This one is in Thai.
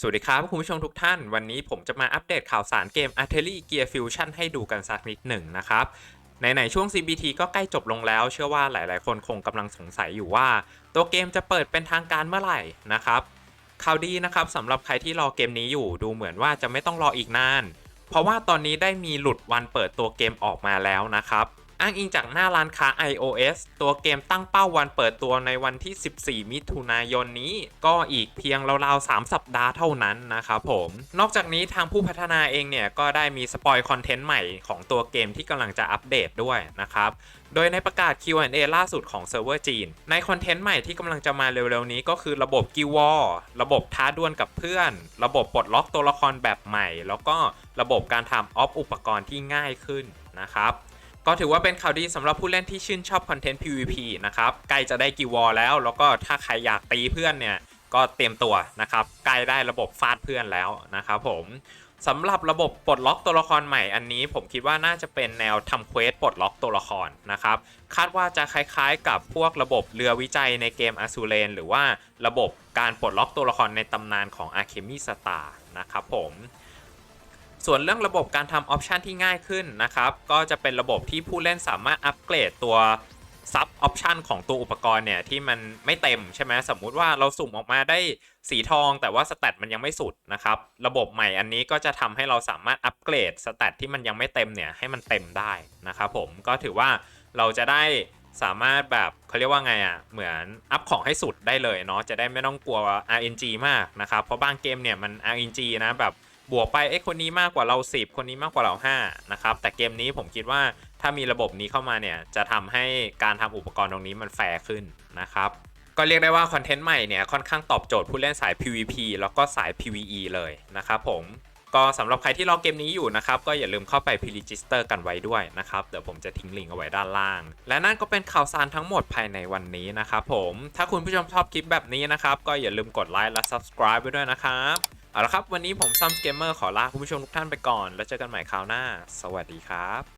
สวัสดีครับคุณผู้ชมทุกท่าน วันนี้ผมจะมาอัปเดตข่าวสารเกม Artillery Gear Fusion ให้ดูกันสักนิดหนึ่งนะครับในๆช่วง CBT ก็ใกล้จบลงแล้ว เชื่อว่าหลายๆ คนคงกำลังสงสัยอยู่ว่า ตัวเกมจะเปิดเป็นทางการเมื่อไหร่นะครับข่าวดีนะครับสำหรับใครที่รอเกมนี้อยู่ดูเหมือนว่าจะไม่ต้องรออีกนาน เพราะว่าตอนนี้ได้มีหลุดวันเปิดตัวเกมออกมาแล้วนะครับ อ้างอิงจากหน้าร้านค้า iOS ตัวเกมตั้งเป้าวันเปิดตัวในวันที่ 14 มิถุนายนนี้ ก็อีกเพียงราวๆ 3 สัปดาห์เท่านั้นนะครับผม นอกจากนี้ทางผู้พัฒนาเองเนี่ยก็ได้มีสปอยคอนเทนต์ใหม่ของตัวเกมที่กำลังจะอัปเดตด้วยนะครับ โดยในประกาศ Q&A ล่าสุดของเซิร์ฟเวอร์จีน ในคอนเทนต์ใหม่ที่กำลังจะมาเร็วๆนี้ก็คือระบบกิวอร์ระบบท้าดวลกับเพื่อน ระบบปลดล็อกตัวละครแบบใหม่ แล้วก็ระบบการทำออฟอุปกรณ์ที่ง่ายขึ้นนะครับ ก็ถือว่าเป็นข่าวดีสำหรับผู้เล่นที่ชื่นชอบคอนเทนต์ PVP นะครับ ใกล้จะได้กิวอร์แล้ว แล้วก็ถ้าใครอยากตีเพื่อนเนี่ย ก็เตรียมตัวนะครับ ใกล้ได้ระบบฟาดเพื่อนแล้วนะครับผมสำหรับระบบปลดล็อกตัวละครใหม่อันนี้ ผมคิดว่าน่าจะเป็นแนวทำเควสปลดล็อกตัวละครนะครับ คาดว่าจะคล้ายๆ กับพวกระบบเรือวิจัยในเกม a z u r e n หรือว่าระบบการปลดล็อกตัวละครในตำนานของ Alchemy Star นะครับผม ส่วนเรื่องระบบการทำออปชันที่ง่ายขึ้นนะครับ ก็จะเป็นระบบที่ผู้เล่นสามารถอัปเกรดตัวซับออปชันของตัวอุปกรณ์เนี่ยที่มันไม่เต็มใช่ไหมสมมุติว่าเราสุ่มออกมาได้สีทองแต่ว่าสแตทมันยังไม่สุดนะครับ ระบบใหม่อันนี้ก็จะทำให้เราสามารถอัปเกรดสแตทที่มันยังไม่เต็มเนี่ยให้มันเต็มได้นะครับผมก็ถือว่าเราจะได้สามารถแบบเขาเรียกว่าไงอะ่ะเหมือนอัพของให้สุดได้เลยเนาะจะได้ไม่ต้องกลัว RNG มากนะครับเพราะบางเกมเนี่ยมัน RNG นะแบบ บวกไปเอ้คนนี้มากกว่าเรา 10 คนนี้มากกว่าเรา5นะครับแต่เกมนี้ผมคิดว่าถ้ามีระบบนี้เข้ามาเนี่ยจะทำให้การทำอุปกรณ์ตรงนี้มันแฟร์ขึ้นนะครับก็เรียกได้ว่าคอนเทนต์ใหม่เนี่ยค่อนข้างตอบโจทย์ผู้เล่นสาย PVP แล้วก็สาย PVE เลยนะครับผมก็สำหรับใครที่รอเกมนี้อยู่นะครับ ก็อย่าลืมเข้าไป pre-register กันไว้ด้วยนะครับ เดี๋ยวผมจะทิ้งลิงก์เอาไว้ด้านล่าง และนั่นก็เป็นข่าวสารทั้งหมดภายในวันนี้นะครับผม ถ้าคุณผู้ชมชอบคลิปแบบนี้นะครับ ก็อย่าลืมกดไลค์และ subscribe ไปด้วยนะครับ เอาละครับ วันนี้ผมซัมเกมเมอร์ขอลาคุณผู้ชมทุกท่านไปก่อน แล้วเจอกันใหม่คราวหน้า สวัสดีครับ